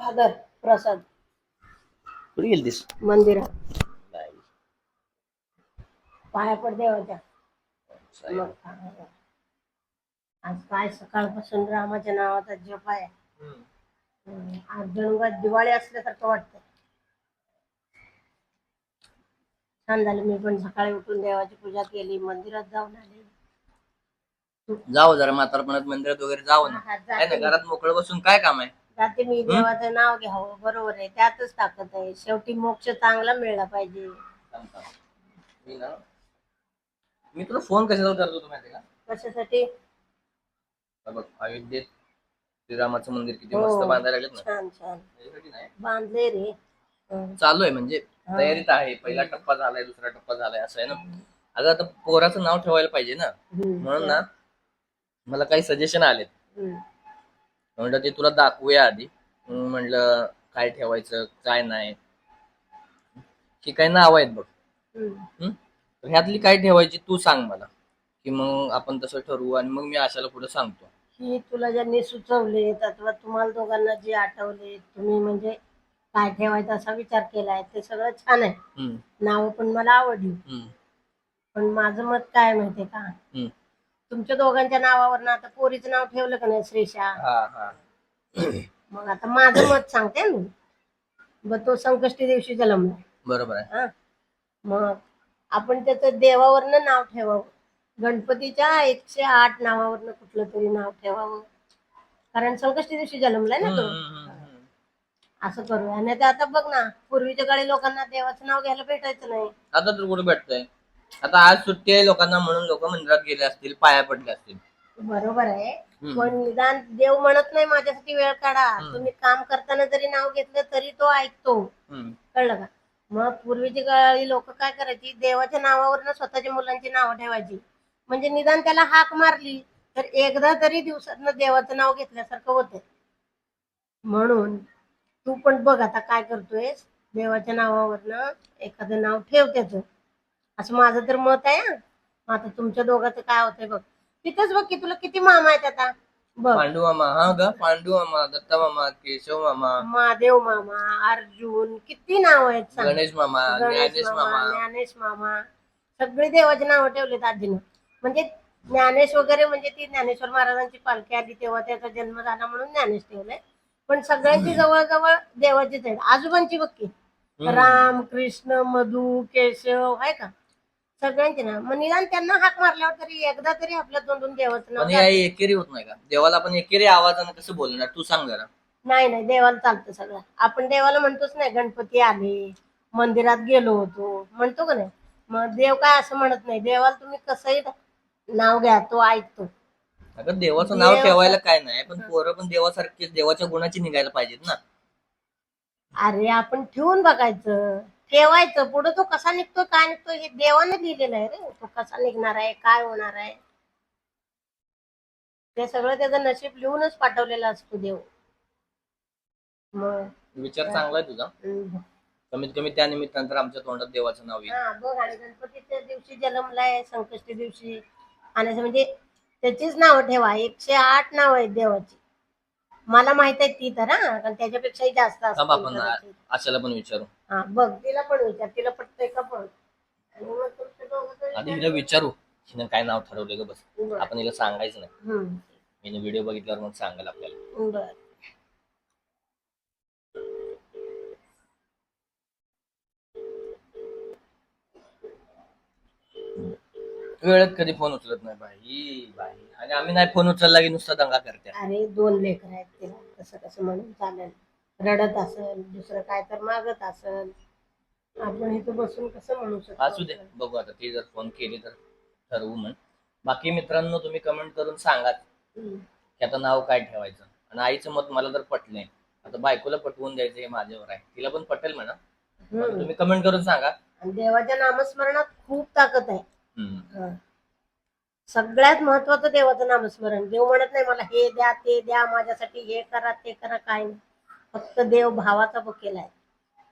Father प्रसाद. कुठे गेलतीस मंदिरात. पाया पड देवाच्या मग. आज काय? सकाळपासून रामाच्या नावाचा जप आहे. हम्म, आज जणू काय दिवाळी असल्यासारखं वाटतं छान झालं. मी पण सकाळी उठून देवाची पूजा केली. मंदिरात जाऊन आली. जाऊ जरा म्हातारपणात मंदिरात वगैरे जाऊ ना. हा, काय ना घरात मोकळं बसून काय काम आहे? जाते मी देवाचं नाव घ्यावं बरोबर आहे. त्यातच ताकद आहे. शेवटी मोक्ष चांगला मिळला पाहिजे. मी ना मी तुला फोन कशाला करत होतो माहिती का? कशासाठी? हा बघ अयोध्येत श्रीरामाचं मंदिर किती हो. मस्त बांधायला लागलेत ना. छान छान. त्याच्यासाठी नाही. बांधले रे. हं. चालू आहे म्हणजे तयारीत आहे. पहिला टप्पा झालाय दुसरा टप्पा झालाय असं आहे ना. अगं आता पोराचं नाव ठेवायला पाहिजे ना. म्हणून ना मला काही सजेशन आलेत. म्हणलं ते तुला दाखवूया आधी. मग म्हणलं काय ठेवायचं काय नाही. ही काही नाव आहेत बघ. हम्म. ह्यातली काय ठेवायची तू सांग मला. की मग आपण तसं ठरवू आणि मग मी आशाला पुढे सांगतो. ही तुला ज्यांनी सुचवले अथवा तुम्हाला दोघांना जे आठवले तुम्ही म्हणजे काय ठेवायचा असा विचार केलाय ते सगळं छान आहे. नाव पण मला आवडली. पण माझं मत काय माहितीये का. तुमच्या दोघांच्या नावावर ना आता पोरीचं नाव ठेवलं का नाही श्रीषा? हा हा. मग आता माझं मत सांगते मी. मग तो संकष्टी दिवशी जन्मला बरोबर आहे. हा. मग आपण त्याचं देवावरनं नाव ठेवावं. गणपतीच्या एकशे आठ नावावरनं कुठलं तरी नाव ठेवावं. कारण संकष्टी दिवशी जन्मलाय ना तो. असं करूया. आणि ते आता बघ ना पूर्वीच्या काळी लोकांना देवाचं नाव घ्यायला भेटायचं नाही. आता तर कुठे भेटतंय? आता आज सुट्टी आहे लोकांना म्हणून लोक मंदिरात गेले असतील पाया पडले असतील. बरोबर आहे. हम्म. पण निदान देव म्हणत नाही माझ्यासाठी वेळ काढा. हम्म. तुम्ही काम करताना जरी नाव घेतलं तरी तो ऐकतो. हम्म, कळलं का? मग पूर्वीची काळी लोक काय करायची? देवाच्या नावावरनं स्वतःच्या मुलांची नावं ठेवायची. म्हणजे निदान त्याला हाक मारली तर एकदा तरी दिवसातनं देवाचं नाव घेतल्यासारखं होतं म्हणून तू पण बघ आता काय करतोयस. देवाच्या नावावरनं एखादं नाव ठेव त्याचं. असं माझं तर मत आहे आता तुमच्या दोघांचं काय होतंय बघ. तिथेच बघ की तुला किती मामा आहेत आता. बघ. पांडू मामा. हा ग पांडू मामा दत्ता मामा केशव मामा. महादेव मामा अर्जुन किती नाव आहेत सांग. गणेश मामा गणेश ज्ञानेश मामा. मामा ज्ञानेश मामा. सगळी देवाची नावं ठेवलेत आजीनं. म्हणजे ज्ञानेश वगैरे म्हणजे ती ज्ञानेश्वर महाराजांची पालखी आली तेव्हा त्याचा जन्म झाला म्हणून ज्ञानेश ठेवलंय. पण सगळ्यांची जवळजवळ देवाचीच आहेत. आजोबांची बघ की. हम्म. राम कृष्ण मधु केशव आहे का? सगळ्यांची ना. मग निदान त्यांना हाक मारल्यावर तरी एकदा तरी आपल्या तोंडून देवाचं नाव पण या एकेरी होत नाही का? देवाला आपण एकेरी आवाजानं कसं बोलणार? तू सांग जरा. नाही नाही. देवाला चालतं सगळं. आपण देवाला म्हणतोच नाही गणपती आले मंदिरात गेलो होतो. म्हणतो का नाही? मग देव काय असं म्हणत नाही. देवाला तुम्ही कसंही नाव घ्या तो ऐकतो. अगं देवाचं नाव देव- ठेवायला काय नाही पण पोरं पण देवासारखे देवाच्या गुणाची निघायला पाहिजेत ना. अरे आपण ठेवून बघायचं. ठेवायचं. पुढे तो कसा निघतो काय निघतो हे देवाने लिहिलेलं आहे रे. तो कसा निघणार आहे काय होणार आहे? ते सगळं त्याचं नशीब लिहूनच पाठवलेलं असतो देव. मग विचार चांगला आहे तुझा. हम्म. कमीत कमी त्या निमित्तानं तर आमच्या तोंडात देवाचं नाव येईल. हा बघ आणि गणपतीच्या दिवशी जन्मलाय संकष्टी दिवशी आणि असं म्हणजे त्याचीच नावं ठेवा. एकशे आठ नाव आहेत देवाची. मला माहीत आहे ती तर हा कारण त्याच्यापेक्षाही जास्त थांब आपण. आशाला पण विचारू हा बघ तिला पण विचार तिला पटतंय का पण आणि मग आधी हिला विचार- विचारू हिनं काय नाव ठरवलं ग बस बरं. आपण हिला सांगायचं नाही हम्म. हिने व्हिडिओ बघितल्यावर मग सांगाल आपल्याला बरं. वेळेत कधी फोन उचलत नाही बाई बाई. आणि आम्ही नाही फोन उचलला की नुसता दंगा करते अरे दोन लेकर आहेत तिला कसं कसं म्हणून चालेल. रडत असेल दुसरं काय तर मागत असेल. आपण इथं बसून कसं म्हणू असू दे शकतो बघू आता ती जर फोन केली तर ठरवू म्हण. बाकी मित्रांनो तुम्ही कमेंट करून सांगा. हम्म. की आता नाव काय ठेवायचं? आणि आईचं मत मला तर पटलंय आता बायकोला पटवून द्यायचं हे माझ्यावर आहे. तिला पण पटेल म्हणा. पण हम्म. तुम्ही कमेंट करून सांगा. आणि देवाच्या नामस्मरणात खूप ताकद आहे. हं. सगळ्यात महत्वाचं देवाचं नामस्मरण. देव म्हणत नाही मला हे द्या ते द्या माझ्यासाठी हे करा ते करा. काय नाही. फक्त देव भावाचा बकेला आहे.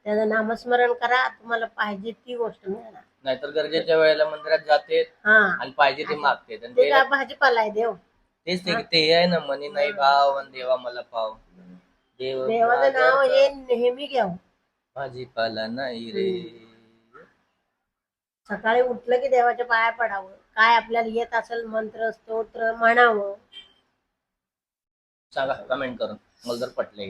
त्याचं नामस्मरण करा तुम्हाला पाहिजे ती गोष्ट मिळणार. नाहीतर गरजेच्या वेळेला मंदिरात जाते हा. आणि पाहिजे ते मागते. आणि ते ते काय भाजीपाला आहे देव. तेच ते ते आहे ना मनी नाही भाव आणि देवा मला पाव. देव देवाचं नाव हे नेहमी घ्यावं भाजीपाला नाही रे. सकाळी उठलं की देवाच्या पाया पडावं. काय आपल्याला येत असेल मंत्र स्तोत्र म्हणावं. सांगा कमेंट करून. मला जर पटले